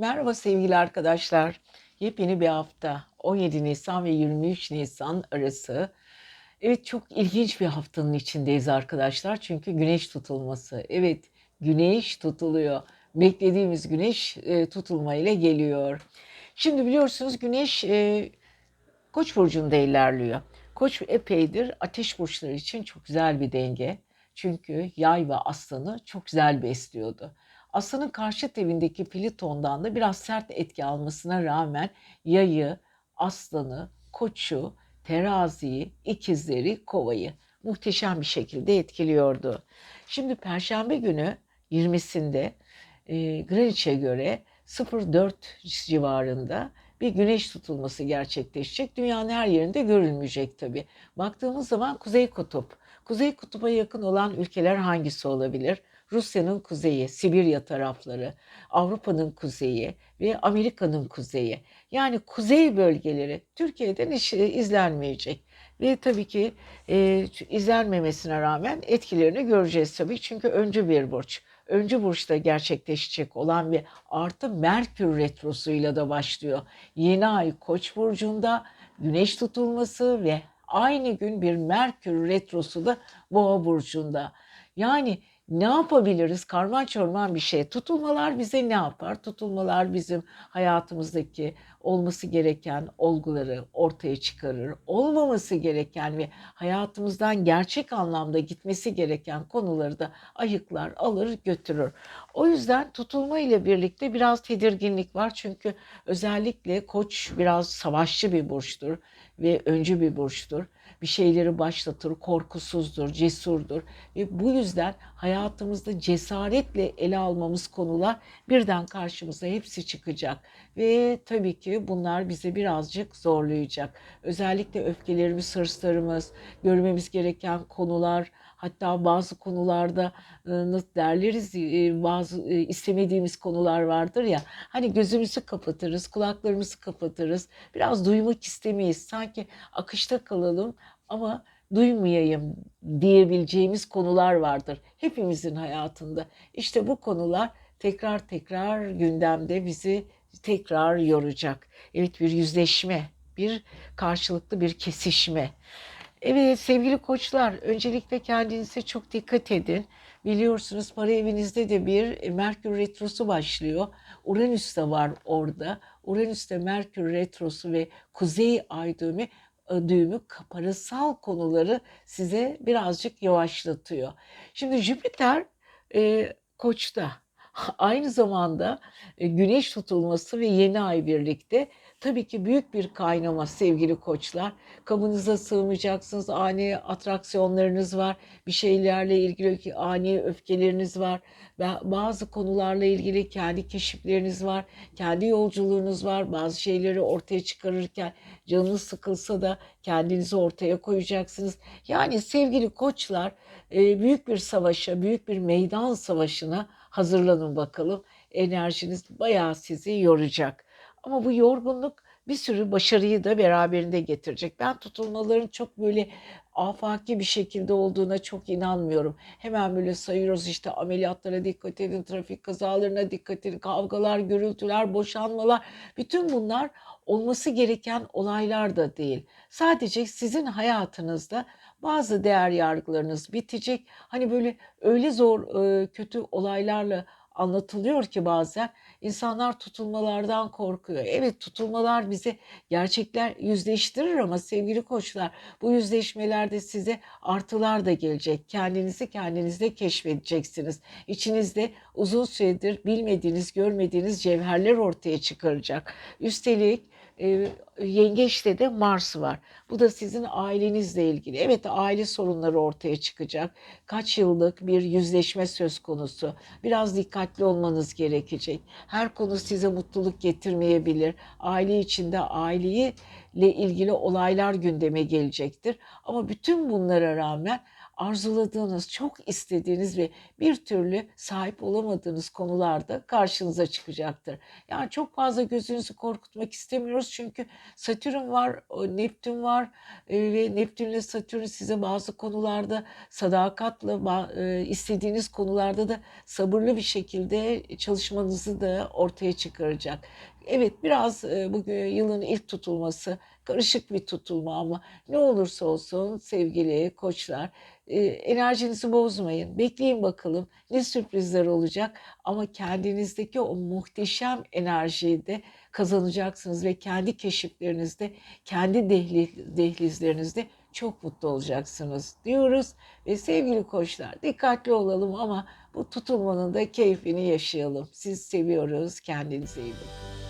Merhaba sevgili arkadaşlar. Yepyeni bir hafta. 17 Nisan ve 23 Nisan arası. Evet çok ilginç bir haftanın içindeyiz arkadaşlar. Çünkü güneş tutulması. Evet güneş tutuluyor. Beklediğimiz güneş e, tutulma ile geliyor. Şimdi biliyorsunuz güneş e, Koç burcunda ilerliyor. Koç epeydir ateş burçları için çok güzel bir denge. Çünkü yay ve aslanı çok güzel besliyordu. Aslanın karşıt evindeki Plüton'dan da biraz sert etki almasına rağmen yayı, aslanı, koçu, teraziyi, ikizleri, kovayı muhteşem bir şekilde etkiliyordu. Şimdi Perşembe günü 20'sinde e, Greenwich'e göre 04 civarında bir güneş tutulması gerçekleşecek. Dünyanın her yerinde görülmeyecek tabii. Baktığımız zaman Kuzey Kutup. Kuzey Kutup'a yakın olan ülkeler hangisi olabilir? Rusya'nın kuzeyi, Sibirya tarafları, Avrupa'nın kuzeyi ve Amerika'nın kuzeyi. Yani kuzey bölgeleri Türkiye'den hiç e, izlenmeyecek. Ve tabii ki e, izlenmemesine rağmen etkilerini göreceğiz tabii. Çünkü öncü bir burç. Öncü burçta gerçekleşecek olan bir artı Merkür retrosuyla da başlıyor. Yeni ay Koç burcunda güneş tutulması ve aynı gün bir Merkür retrosu da Boğa burcunda. Yani ne yapabiliriz? Karman çorman bir şey. Tutulmalar bize ne yapar? Tutulmalar bizim hayatımızdaki olması gereken olguları ortaya çıkarır. Olmaması gereken ve hayatımızdan gerçek anlamda gitmesi gereken konuları da ayıklar, alır, götürür. O yüzden tutulma ile birlikte biraz tedirginlik var. Çünkü özellikle Koç biraz savaşçı bir burçtur ve öncü bir burçtur. Bir şeyleri başlatır, korkusuzdur, cesurdur ve bu yüzden hayatımızda cesaretle ele almamız konular birden karşımıza hepsi çıkacak ve tabii ki bunlar bizi birazcık zorlayacak. Özellikle öfkelerimiz, hırslarımız, görmemiz gereken konular, hatta bazı konularda nasıl derleriz bazı istemediğimiz konular vardır ya. Hani gözümüzü kapatırız, kulaklarımızı kapatırız. Biraz duymak istemeyiz. Sanki akışta kalalım ama duymayayım diyebileceğimiz konular vardır hepimizin hayatında. İşte bu konular tekrar tekrar gündemde bizi tekrar yoracak. Evet bir yüzleşme, bir karşılıklı bir kesişme. Evet sevgili koçlar öncelikle kendinize çok dikkat edin. Biliyorsunuz para evinizde de bir Merkür Retrosu başlıyor. Uranüs de var orada. Uranüs'te Merkür Retrosu ve Kuzey Ay düğümü düğümü parasal konuları size birazcık yavaşlatıyor. Şimdi Jüpiter e, Koç'ta aynı zamanda e, güneş tutulması ve yeni ay birlikte tabii ki büyük bir kaynama sevgili koçlar. Kabınıza sığmayacaksınız, ani atraksiyonlarınız var, bir şeylerle ilgili ani öfkeleriniz var ve bazı konularla ilgili kendi keşifleriniz var, kendi yolculuğunuz var. Bazı şeyleri ortaya çıkarırken canınız sıkılsa da kendinizi ortaya koyacaksınız. Yani sevgili koçlar e, büyük bir savaşa, büyük bir meydan savaşına hazırlanın bakalım. Enerjiniz bayağı sizi yoracak. Ama bu yorgunluk bir sürü başarıyı da beraberinde getirecek. Ben tutulmaların çok böyle afaki bir şekilde olduğuna çok inanmıyorum. Hemen böyle sayıyoruz işte ameliyatlara dikkat edin, trafik kazalarına dikkat edin, kavgalar, gürültüler, boşanmalar. Bütün bunlar olması gereken olaylar da değil. Sadece sizin hayatınızda bazı değer yargılarınız bitecek. Hani böyle öyle zor kötü olaylarla anlatılıyor ki bazen insanlar tutulmalardan korkuyor. Evet tutulmalar bizi gerçekler yüzleştirir ama sevgili koçlar bu yüzleşmelerde size artılar da gelecek. Kendinizi kendinizde keşfedeceksiniz. İçinizde uzun süredir bilmediğiniz, görmediğiniz cevherler ortaya çıkaracak. Üstelik e, yengeçte de Mars var. Bu da sizin ailenizle ilgili. Evet aile sorunları ortaya çıkacak. Kaç yıllık bir yüzleşme söz konusu. Biraz dikkatli olmanız gerekecek. Her konu size mutluluk getirmeyebilir. Aile içinde aileyi ile ilgili olaylar gündeme gelecektir. Ama bütün bunlara rağmen arzuladığınız, çok istediğiniz ve bir türlü sahip olamadığınız konularda karşınıza çıkacaktır. Yani çok fazla gözünüzü korkutmak istemiyoruz çünkü Satürn var, o Neptün var e, ve Neptün ile Satürn size bazı konularda sadakatle ba- e, istediğiniz konularda da sabırlı bir şekilde çalışmanızı da ortaya çıkaracak. Evet biraz e, bugün yılın ilk tutulması karışık bir tutulma ama ne olursa olsun sevgili koçlar e, enerjinizi bozmayın. Bekleyin bakalım ne sürprizler olacak ama kendinizdeki o muhteşem enerjiyi de kazanacaksınız ve kendi keşiflerinizde, kendi dehli, dehlizlerinizde çok mutlu olacaksınız diyoruz. Ve sevgili koçlar dikkatli olalım ama bu tutulmanın da keyfini yaşayalım. Siz seviyoruz. Kendinize iyi bakın.